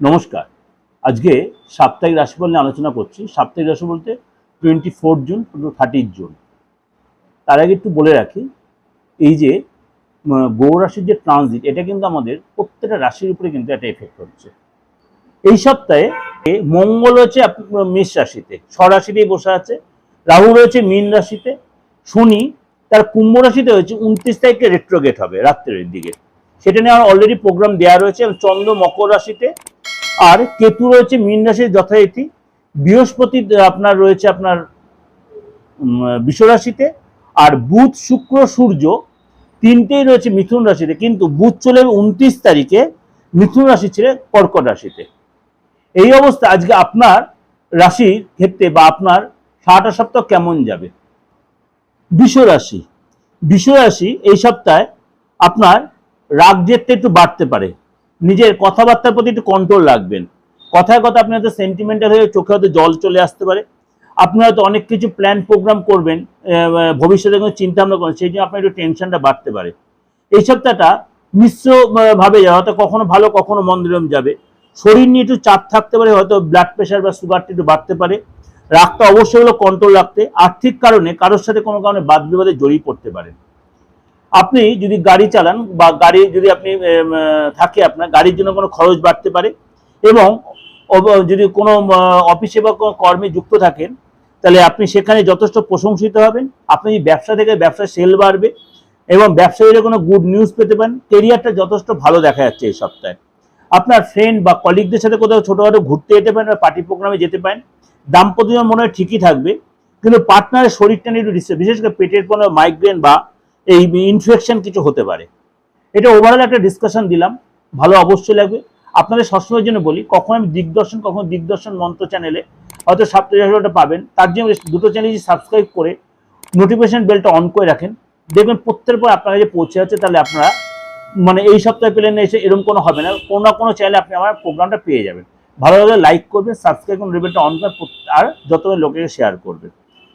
নমস্কার। আজকে সাপ্তাহিক রাশিফল নিয়ে আলোচনা করছি। সাপ্তাহিক রাশি বলতে twenty four June to thirty June. তার আগে একটু বলে রাখি, এই যে রাশির যে ট্রানজিট এটা কিন্তু আমাদের প্রত্যেকটা রাশির উপরে কিন্তু একটা এফেক্ট হচ্ছে। এই সপ্তাহে মঙ্গল হচ্ছে মেষ রাশিতে স্বরাশিতেই বসে আছে। রাহু রয়েছে মীন রাশিতে। শনি তার কুম্ভ রাশিতে হয়েছে, উনত্রিশ তারিখে রেট্রোগেট হবে রাত্রের দিকে। সেটা নিয়ে আমার অলরেডি প্রোগ্রাম দেওয়া রয়েছে চন্দ্র মকর রাশিতে। আর কেতু রয়েছে, মীন রাশির যথারীতি। বৃহস্পতি আপনার রয়েছে আপনার বিশ্ব রাশিতে। আর বুধ, শুক্র, সূর্য তিনটেই রয়েছে মিথুন রাশিতে। কিন্তু বুধ চলে উনত্রিশ তারিখে মিথুন রাশি ছেড়ে কর্কট রাশিতে। এই অবস্থা আজকে আপনার রাশির ক্ষেত্রে বা আপনার সারাটা সপ্তাহ কেমন যাবে? বিশ্ব রাশি। বিশ্ব রাশি এই সপ্তাহে আপনার রাগ জেদটা একটু বাড়তে পারে। নিজের কথাবার্তার প্রতি একটু কন্ট্রোল রাখবেন। কথায় কথা আপনি হয়তো সেন্টিমেন্টাল হয়ে চোখে হয়তো জল চলে আসতে পারে। আপনি হয়তো অনেক কিছু প্ল্যান প্রোগ্রাম করবেন ভবিষ্যতে কোনো চিন্তা ভাবনা করেন সেই জন্য আপনার একটু টেনশনটা বাড়তে পারে। এই সপ্তাহটা মিশ্র ভাবে যাবে, হয়তো কখনো ভালো, কখনো মন্দিরম যাবে। শরীর নিয়ে একটু চাপ থাকতে পারে, হয়তো ব্লাড প্রেশার বা সুগারটা একটু বাড়তে পারে। রাগটা অবশ্যই হলো কন্ট্রোল রাখতে। আর্থিক কারণে কারোর সাথে কোনো কারণে বাদ বিবাদে জড়িয়ে পড়তে পারেন। আপনি যদি গাড়ি চালান বা গাড়ি যদি আপনি থাকে আপনার, গাড়ির জন্য কোনো খরচ বাড়তে পারে এবং যদি কোনো অফিসে বা কোনো কর্মে যুক্ত থাকেন, তাহলে আপনি সেখানে যথেষ্ট প্রশংসিত হবেন, আপনি ব্যবসা থেকে ব্যবসা সেল বাড়বে এবং ব্যবসায়ীরা কোনো গুড নিউজ পেতে পারেন কেরিয়ারটা যথেষ্ট ভালো দেখা যাচ্ছে এই সপ্তাহে। আপনার ফ্রেন্ড বা কলিগদের সাথে কোথাও ছোটোখাটো ঘুরতে যেতে পারেন বা পার্টি প্রোগ্রামে যেতে পারেন, দাম্পত্য মনে হয় ঠিকই থাকবে, কিন্তু পার্টনারের শরীরটা নিয়ে একটু বিশেষ করে পেটের কোনো মাইগ্রেন বা এই ইনফেকশন কিছু হতে পারে। এটা ওভারঅল একটা ডিসকাশন দিলাম, ভালো অবশ্যই লাগবে। আপনাদের সবসময়ের জন্য বলি, কখন আমি দিগদর্শন, কখন দিগদর্শন মন্ত্র চ্যানেলে হয়তো সাপ্তাহিকটা পাবেন। তার জন্য দুটো চ্যানেল সাবস্ক্রাইব করে নোটিফিকেশন বেলটা অন করে রাখেন। দেখবেন প্রত্যেকের পর আপনার কাছে পৌঁছে যাচ্ছে, তাহলে আপনারা মানে এই সপ্তাহে পেলেন এসে এরকম কোনো হবে না। কোনো না কোনো চ্যানেলে আপনি আমার প্রোগ্রামটা পেয়ে যাবেন। ভালো লাইক করবেন সাবস্ক্রাইব করুন বেলটা অন করে আর যত লোকের শেয়ার করবেন।